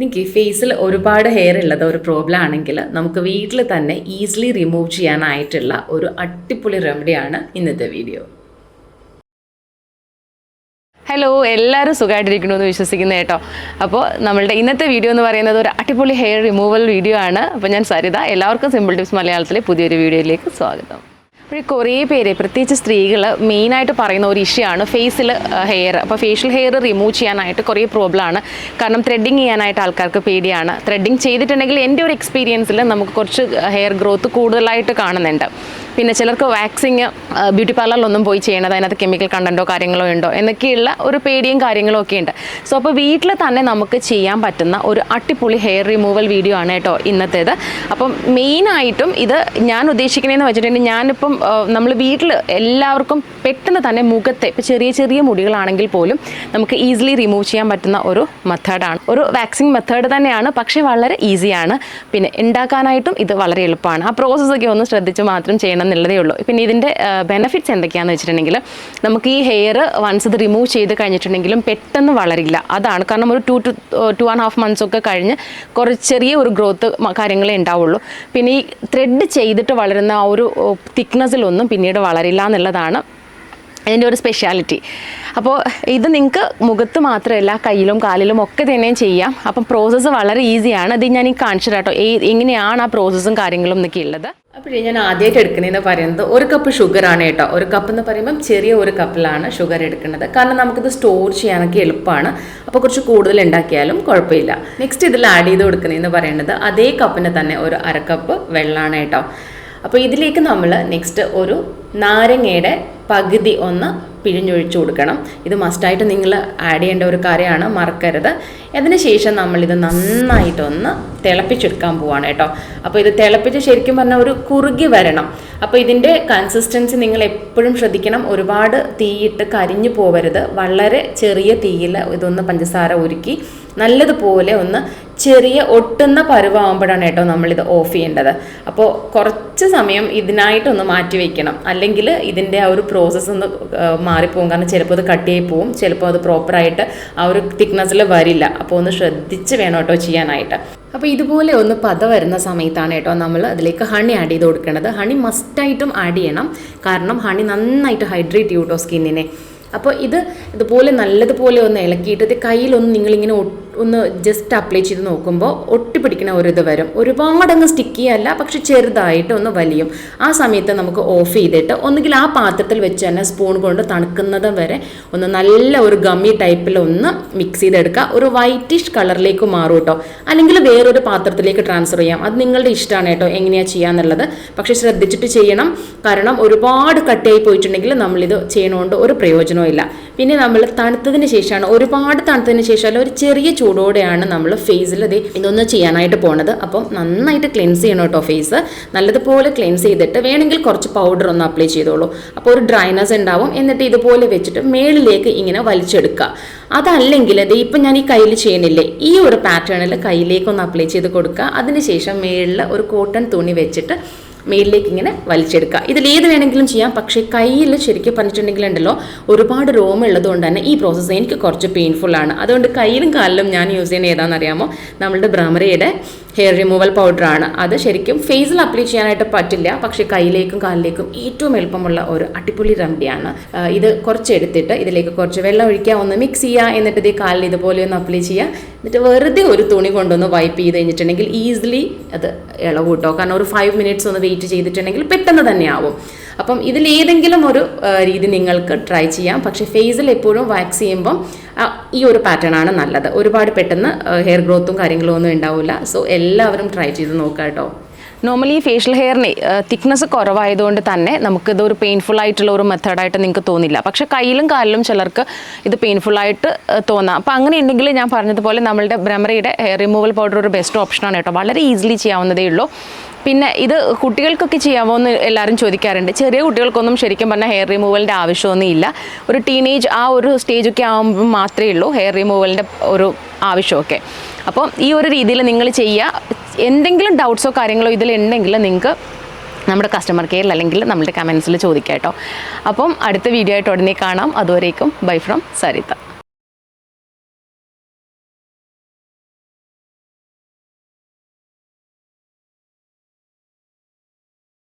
നിങ്ങൾക്ക് ഫേസിൽ ഒരുപാട് ഹെയർ ഉള്ളത് ഒരു പ്രോബ്ലം ആണെങ്കിൽ നമുക്ക് വീട്ടിൽ തന്നെ ഈസിലി റിമൂവ് ചെയ്യാനായിട്ടുള്ള ഒരു അടിപൊളി റെമഡിയാണ് ഇന്നത്തെ വീഡിയോ ഹലോ എല്ലാവരും സുഖമായിട്ടിരിക്കണമെന്ന് വിശ്വസിക്കുന്നു കേട്ടോ. അപ്പോൾ നമ്മളുടെ ഇന്നത്തെ വീഡിയോ എന്ന് പറയുന്നത് ഒരു അടിപൊളി ഹെയർ റിമൂവൽ വീഡിയോ ആണ്. അപ്പോൾ ഞാൻ സരിത എല്ലാവർക്കും സിമ്പിൾ ടിപ്സ് മലയാളത്തിലെ പുതിയൊരു വീഡിയോയിലേക്ക് സ്വാഗതം. അപ്പോൾ കുറേ പേര് പ്രത്യേകിച്ച് സ്ത്രീകൾ മെയിനായിട്ട് പറയുന്ന ഒരു ഇഷ്യൂ ആണ് ഫേസിൽ ഹെയർ അപ്പോൾ ഫേഷ്യൽ ഹെയർ റിമൂവ് ചെയ്യാനായിട്ട് കുറേ പ്രോബ്ലം ആണ്. കാരണം ത്രെഡിങ് ചെയ്യാനായിട്ട് ആൾക്കാർക്ക് പേടിയാണ്. ത്രെഡിങ് ചെയ്തിട്ടുണ്ടെങ്കിൽ എന്റെ ഒരു എക്സ്പീരിയൻസിൽ നമുക്ക് കുറച്ച് ഹെയർ ഗ്രോത്ത് കൂടുതലായിട്ട് കാണുന്നുണ്ട്. പിന്നെ ചിലർക്ക് വാക്സിങ് ബ്യൂട്ടി പാർലറിലൊന്നും പോയി ചെയ്യണത് അതിനകത്ത് കെമിക്കൽ കണ്ടന്റോ കാര്യങ്ങളോ ഉണ്ടോ എന്നൊക്കെയുള്ള ഒരു പേടിയും കാര്യങ്ങളും ഒക്കെ ഉണ്ട്. സോ അപ്പോൾ വീട്ടിൽ തന്നെ നമുക്ക് ചെയ്യാൻ പറ്റുന്ന ഒരു അടിപൊളി ഹെയർ റിമൂവൽ വീഡിയോ ആണ് കേട്ടോ ഇന്നത്തേത്. അപ്പം മെയിനായിട്ടും ഇത് ഞാൻ ഉദ്ദേശിക്കുന്നതെന്ന് വെച്ചിട്ടുണ്ടെങ്കിൽ ഞാനിപ്പം നമ്മൾ വീട്ടിൽ എല്ലാവർക്കും പെട്ടെന്ന് തന്നെ മുഖത്തെ ഇപ്പോൾ ചെറിയ ചെറിയ മുടികളാണെങ്കിൽ പോലും നമുക്ക് ഈസിലി റിമൂവ് ചെയ്യാൻ പറ്റുന്ന ഒരു മെത്തേഡാണ് ഒരു വാക്സിങ് മെത്തേഡ് തന്നെയാണ് പക്ഷേ വളരെ ഈസിയാണ് പിന്നെ ഉണ്ടാക്കാനായിട്ടും ഇത് വളരെ എളുപ്പമാണ്. ആ പ്രോസസ്സൊക്കെ ഒന്ന് ശ്രദ്ധിച്ച് മാത്രം ചെയ്യണം എന്നുള്ളതേ ഉള്ളൂ. പിന്നെ ഇതിന്റെ ബെനഫിറ്റ്സ് എന്തൊക്കെയാണെന്ന് വെച്ചിട്ടുണ്ടെങ്കിൽ നമുക്ക് ഈ ഹെയർ വൺസ് ഇത് റിമൂവ് ചെയ്ത് കഴിഞ്ഞിട്ടുണ്ടെങ്കിലും പെട്ടെന്ന് വളരില്ല. അതാണ് കാരണം ഒരു two two two and half months ഒക്കെ കഴിഞ്ഞ് കുറച്ച് ചെറിയ ഒരു ഗ്രോത്ത് കാര്യങ്ങളേ ഉണ്ടാവുള്ളൂ. പിന്നെ ഈ ത്രെഡ് ചെയ്തിട്ട് വളരുന്ന ആ ഒരു തിക്നെസ്സിലൊന്നും പിന്നീട് വളരില്ല എന്നുള്ളതാണ് അതിന്റെ ഒരു സ്പെഷ്യാലിറ്റി അപ്പോൾ ഇത് നിങ്ങൾക്ക് മുഖത്ത് മാത്രമല്ല കയ്യിലും കാലിലും ഒക്കെ തന്നെയും ചെയ്യാം. അപ്പം പ്രോസസ്സ് വളരെ ഈസിയാണ് അത് ഞാൻ ഈ കാണിച്ചു കേട്ടോ. എങ്ങനെയാണ് ആ പ്രോസസ്സും കാര്യങ്ങളും എന്നൊക്കെ ഉള്ളത്. അപ്പോഴേ ഞാൻ ആദ്യമായിട്ട് എടുക്കുന്നതെന്ന് പറയുന്നത് ഒരു കപ്പ് ഷുഗറാണ് കേട്ടോ. ഒരു കപ്പ് എന്ന് പറയുമ്പം ചെറിയ ഒരു കപ്പിലാണ് ഷുഗർ എടുക്കുന്നത്. കാരണം നമുക്കിത് സ്റ്റോർ ചെയ്യാനൊക്കെ എളുപ്പമാണ്. അപ്പോൾ കുറച്ച് കൂടുതൽ ഉണ്ടാക്കിയാലും കുഴപ്പമില്ല. നെക്സ്റ്റ് ഇതിൽ ആഡ് ചെയ്ത് കൊടുക്കുന്നതെന്ന് പറയുന്നത് അതേ കപ്പിന് തന്നെ ഒരു അര കപ്പ് വെള്ളമാണ് കേട്ടോ. അപ്പോൾ ഇതിലേക്ക് നമ്മൾ നെക്സ്റ്റ് ഒരു നാരങ്ങയുടെ പകുതി ഒന്ന് പിഴിഞ്ഞൊഴിച്ചു കൊടുക്കണം. ഇത് മസ്റ്റായിട്ട് നിങ്ങൾ ആഡ് ചെയ്യേണ്ട ഒരു കാര്യമാണ് മറക്കരുത്. അതിന് ശേഷം നമ്മളിത് നന്നായിട്ടൊന്ന് തിളപ്പിച്ചെടുക്കാൻ പോവാണ് കേട്ടോ. അപ്പോൾ ഇത് തിളപ്പിച്ച് ശരിക്കും പറഞ്ഞാൽ ഒരു കുറുകി വരണം. അപ്പോൾ ഇതിന്റെ കൺസിസ്റ്റൻസി നിങ്ങൾ എപ്പോഴും ശ്രദ്ധിക്കണം. ഒരുപാട് തീയിട്ട് കരിഞ്ഞു പോവരുത്. വളരെ ചെറിയ തീയിൽ ഇതൊന്ന് പഞ്ചസാര ഉരുക്കി നല്ലതുപോലെ ഒന്ന് ചെറിയ ഒട്ടുന്ന പരുവാകുമ്പോഴാണ് കേട്ടോ നമ്മളിത് ഓഫ് ചെയ്യേണ്ടത്. അപ്പോൾ കുറച്ച് സമയം ഇതിനായിട്ടൊന്ന് മാറ്റി വയ്ക്കണം അല്ലെങ്കിൽ ഇതിന്റെ ആ ഒരു പ്രോസസ്സ് ഒന്ന് മാറിപ്പോകും കാരണം ചിലപ്പോൾ അത് കട്ടിയായി പോവും. ചിലപ്പോൾ അത് പ്രോപ്പറായിട്ട് ആ ഒരു തിക്നെസ്സിൽ വരില്ല. അപ്പോൾ ഒന്ന് ശ്രദ്ധിച്ച് വേണം കേട്ടോ ചെയ്യാനായിട്ട്. അപ്പോൾ ഇതുപോലെ ഒന്ന് പത വരുന്ന സമയത്താണ് കേട്ടോ നമ്മൾ അതിലേക്ക് ഹണി ആഡ് ചെയ്ത് കൊടുക്കേണ്ടത് ഹണി മസ്റ്റായിട്ടും ആഡ് ചെയ്യണം. കാരണം ഹണി നന്നായിട്ട് ഹൈഡ്രേറ്റ് ചെയ്യും കേട്ടോ സ്കിന്നിനെ അപ്പോൾ ഇത് ഇതുപോലെ നല്ലതുപോലെ ഒന്ന് ഇളക്കിയിട്ട് ഇത് കയ്യിലൊന്ന് നിങ്ങളിങ്ങനെ ഒ- ഒന്ന് ജസ്റ്റ് അപ്ലൈ ചെയ്ത് നോക്കുമ്പോൾ ഒട്ടിപ്പിടിക്കുന്ന ഒരു ഇത് വരും. ഒരുപാട് അങ്ങ് സ്റ്റിക്കി അല്ല പക്ഷെ ചെറുതായിട്ട് ഒന്ന് വലിയും. ആ സമയത്ത് നമുക്ക് ഓഫ് ചെയ്തിട്ട് ഒന്നുകിൽ ആ പാത്രത്തിൽ വെച്ച് തന്നെ സ്പൂൺ കൊണ്ട് തണുക്കുന്നത് വരെ ഒന്ന് നല്ല ഒരു ഗമ്മി ടൈപ്പിൽ ഒന്ന് മിക്സ് ചെയ്തെടുക്കുക. ഒരു വൈറ്റിഷ് കളറിലേക്ക് മാറും കേട്ടോ അല്ലെങ്കിൽ വേറൊരു പാത്രത്തിലേക്ക് ട്രാൻസ്ഫർ ചെയ്യാം. അത് നിങ്ങളുടെ ഇഷ്ടമാണ് കേട്ടോ എങ്ങനെയാണ് ചെയ്യാന്നുള്ളത്. പക്ഷെ ശ്രദ്ധിച്ചിട്ട് ചെയ്യണം. കാരണം ഒരുപാട് കട്ടിയായി പോയിട്ടുണ്ടെങ്കിൽ നമ്മളിത് ചെയ്യണോണ്ട് ഒരു പ്രയോജനവും ഇല്ല. പിന്നെ നമ്മൾ തണുത്തതിന് ശേഷമാണ് ഒരുപാട് തണുത്തതിന് ശേഷം ഒരു ചെറിയ ചൂടോടെയാണ് നമ്മൾ ഫേസിൽ അത് ഇതൊന്ന് ചെയ്യാനായിട്ട് പോണത്. അപ്പം നന്നായിട്ട് ക്ലെൻസ് ചെയ്യണം കേട്ടോ ഫേസ് നല്ലതുപോലെ ക്ലെൻസ് ചെയ്തിട്ട് വേണമെങ്കിൽ കുറച്ച് പൗഡർ ഒന്ന് അപ്ലൈ ചെയ്തോളൂ. അപ്പോൾ ഒരു ഡ്രൈനസ് ഉണ്ടാവും. എന്നിട്ട് ഇതുപോലെ വെച്ചിട്ട് മേളിലേക്ക് ഇങ്ങനെ വലിച്ചെടുക്കുക. അതല്ലെങ്കിൽ അത് ഇപ്പം ഞാൻ ഈ കയ്യിൽ ചെയ്യുന്നില്ലേ ഈ ഒരു പാറ്റേണിൽ കയ്യിലേക്ക് ഒന്ന് അപ്ലൈ ചെയ്ത് കൊടുക്കുക. അതിനുശേഷം മേളിൽ ഒരു കോട്ടൺ തുണി വെച്ചിട്ട് മേലിലേക്ക് ഇങ്ങനെ വലിച്ചെടുക്കുക. ഇതിൽ ഏത് വേണമെങ്കിലും ചെയ്യാം. പക്ഷേ കയ്യിൽ ശരിക്കും പറഞ്ഞിട്ടുണ്ടെങ്കിൽ ഉണ്ടല്ലോ ഒരുപാട് രോമം ഉള്ളത് കൊണ്ട് തന്നെ ഈ പ്രോസസ്സ് എനിക്ക് കുറച്ച് പെയിൻഫുൾ ആണ്. അതുകൊണ്ട് കയ്യിലും കാലിലും ഞാൻ യൂസ് ചെയ്യുന്ന ഏതാണെന്ന് അറിയാമോ നമ്മളുടെ ബ്രഹ്മരയുടെ ഹെയർ റിമൂവൽ പൗഡറാണ് അത് ശരിക്കും ഫേസിൽ അപ്ലൈ ചെയ്യാനായിട്ട് പറ്റില്ല. പക്ഷേ കയ്യിലേക്കും കാലിലേക്കും ഏറ്റവും എളുപ്പമുള്ള ഒരു അടിപൊളി റെമഡിയാണ് ഇത് കുറച്ച് എടുത്തിട്ട് ഇതിലേക്ക് കുറച്ച് വെള്ളം ഒഴിക്കുക ഒന്ന് മിക്സ് ചെയ്യുക എന്നിട്ട് ഇത് കാലിൽ ഇതുപോലെ ഒന്ന് അപ്ലൈ ചെയ്യുക. എന്നിട്ട് വെറുതെ ഒരു തുണി കൊണ്ടൊന്ന് വൈപ്പ് ചെയ്ത് കഴിഞ്ഞിട്ടുണ്ടെങ്കിൽ ഈസിലി അത് ഇളവ് കൂട്ടോ. കാരണം ഒരു ഫൈവ് മിനിറ്റ്സ് ഒന്ന് വെയിറ്റ് ചെയ്തിട്ടുണ്ടെങ്കിൽ പെട്ടെന്ന് തന്നെ ആവും. അപ്പം ഇതിലേതെങ്കിലും ഒരു രീതി നിങ്ങൾക്ക് ട്രൈ ചെയ്യാം. പക്ഷേ ഫേസിൽ എപ്പോഴും വാക്സ് ചെയ്യുമ്പം ഈ ഒരു പാറ്റേൺ ആണ് നല്ലത്. ഒരുപാട് പെട്ടെന്ന് ഹെയർ ഗ്രോത്തും കാര്യങ്ങളും ഒന്നും ഉണ്ടാവില്ല സോ എല്ലാവരും ട്രൈ ചെയ്ത് നോക്കാം കേട്ടോ നോർമലി ഫേഷ്യൽ ഹെയറിന് തിക്നെസ് കുറവായതുകൊണ്ട് തന്നെ നമുക്കിത് ഒരു പെയിൻഫുൾ ആയിട്ടുള്ള ഒരു മെത്തേഡായിട്ട് നിങ്ങൾക്ക് തോന്നില്ല. പക്ഷേ കയ്യിലും കാലിലും ചിലർക്ക് ഇത് പെയിൻഫുൾ ആയിട്ട് തോന്നാം. അപ്പോൾ അങ്ങനെ ഉണ്ടെങ്കിൽ ഞാൻ പറഞ്ഞതുപോലെ നമ്മളുടെ ബ്രമറിയുടെ ഹെയർ റിമൂവൽ പൗഡർ ഒരു ബെസ്റ്റ് ഓപ്ഷനാണ് കേട്ടോ. വളരെ ഈസിലി ചെയ്യാവുന്നതേ ഉള്ളൂ. പിന്നെ ഇത് കുട്ടികൾക്കൊക്കെ ചെയ്യാമോ എന്ന് എല്ലാവരും ചോദിക്കാറുണ്ട്. ചെറിയ കുട്ടികൾക്കൊന്നും ശരിക്കും പറഞ്ഞാൽ ഹെയർ റിമൂവലിന്റെ ആവശ്യമൊന്നും ഇല്ല. ഒരു ടീനേജ് ആ ഒരു സ്റ്റേജൊക്കെ ആകുമ്പോൾ മാത്രമേ ഉള്ളൂ ഹെയർ റിമൂവലിന്റെ ഒരു ആവശ്യമൊക്കെ. അപ്പോൾ ഈ ഒരു രീതിയിൽ നിങ്ങൾ ചെയ്യുക. എന്തെങ്കിലും ഡൗട്ട്സോ കാര്യങ്ങളോ ഇതിലുണ്ടെങ്കിൽ നിങ്ങൾക്ക് നമ്മുടെ കസ്റ്റമർ കെയറിൽ അല്ലെങ്കിൽ നമ്മുടെ കമൻസിൽ ചോദിക്കാം കേട്ടോ. അപ്പം അടുത്ത വീഡിയോ ആയിട്ട് ഉടനെ കാണാം. അതുവരേക്കും ബൈ ഫ്രം സരിത.